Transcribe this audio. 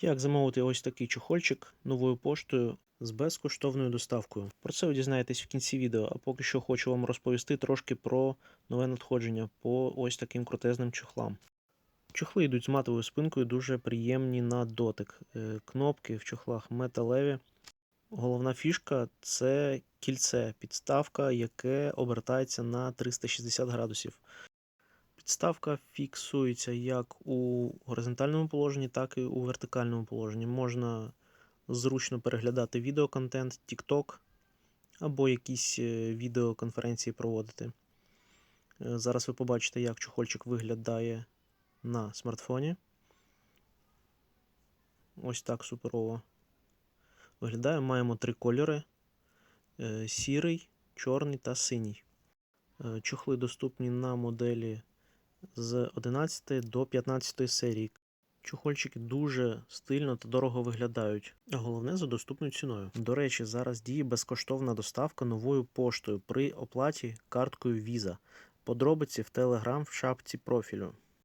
Як замовити ось такий чохольчик новою поштою з безкоштовною доставкою? Про це ви дізнаєтесь в кінці відео, а поки що хочу вам розповісти трошки про нове надходження по ось таким крутезним чохлам. Чохли йдуть з матовою спинкою, дуже приємні на дотик. Е, Кнопки в чохлах металеві. Головна фішка це кільце, підставка, яке обертається на 360 градусів. Підставка фіксується як у горизонтальному положенні, так і у вертикальному положенні. Можна зручно переглядати відеоконтент, TikTok або якісь е, відеоконференції проводити. Е, Зараз ви побачите, як чохольчик виглядає на смартфоні. Ось так суперово виглядає. Маємо три кольори: е, сірий, чорний та синій. Чохли доступні на моделі з 11 до 15 серії. Чухольчики дуже стильно та дорого виглядають, а головне за доступною ціною. До речі, зараз діє безкоштовна доставка новою поштою при оплаті карткою Visa. Подробиці в Telegram в шапці профілю.